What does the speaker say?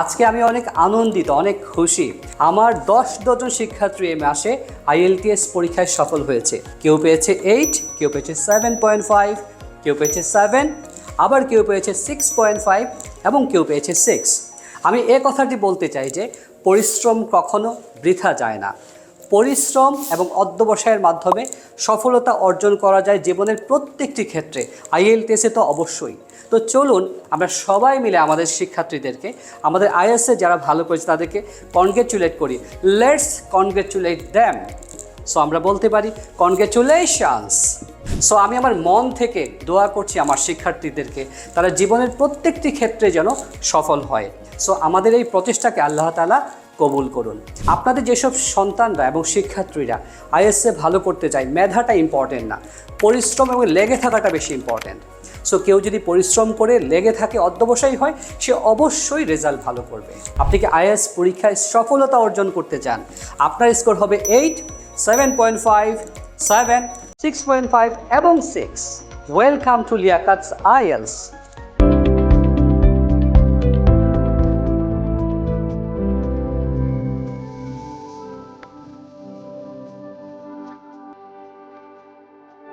আজকে আমি অনেক আনন্দিত, অনেক খুশি। আমার দশ ডজন শিক্ষার্থী এ মাসে আইএলটিএস পরীক্ষায় সফল হয়েছে। কেউ পেয়েছে এইট কেউ পেয়েছে সেভেন পয়েন্ট ফাইভ কেউ পেয়েছে সেভেন আবার কেউ পেয়েছে সিক্স পয়েন্ট ফাইভ এবং কেউ পেয়েছে সিক্স আমি এ কথাটি বলতে চাই যে, পরিশ্রম কখনো বৃথা যায় না। পরিশ্রম এবং অধ্যবসায়ের মাধ্যমে সফলতা অর্জন করা যায় জীবনের প্রত্যেকটি ক্ষেত্রে। আইএলটিএসে তো অবশ্যই। তো চলুন আমরা সবাই মিলে আমাদের শিক্ষার্থীদেরকে, আমাদের আইএসএ যারা ভালো করেছে তাদেরকে কনগ্রেচুলেট করি। লেটস কনগ্রেচুলেট দ্যাম সো আমরা বলতে পারি কনগ্রেচুলেশনস সো আমি আমার মন থেকে দোয়া করছি আমার শিক্ষার্থীদেরকে, তারা জীবনের প্রত্যেকটি ক্ষেত্রে যেন সফল হয়। সো আমাদের এই প্রচেষ্টাকে আল্লাহ তালা কবুল করুন। আপনাদের যেসব সন্তানরা এবং শিক্ষার্থীরা আইএসএ ভালো করতে চায়, মেধাটা ইম্পর্টেন্ট না। পরিশ্রম এবং লেগে থাকাটা বেশি ইম্পর্টেন্ট সো কেউ যদি পরিশ্রম করে, লেগে থাকে, অধ্যবসায়ী হয়, সে অবশ্যই রেজাল্ট ভালো করবে। আপনি কি আইএস পরীক্ষায় সফলতা অর্জন করতে চান? আপনার স্কোর হবে eight seven point five seven six point five এবং six welcome to Liakat's IELTS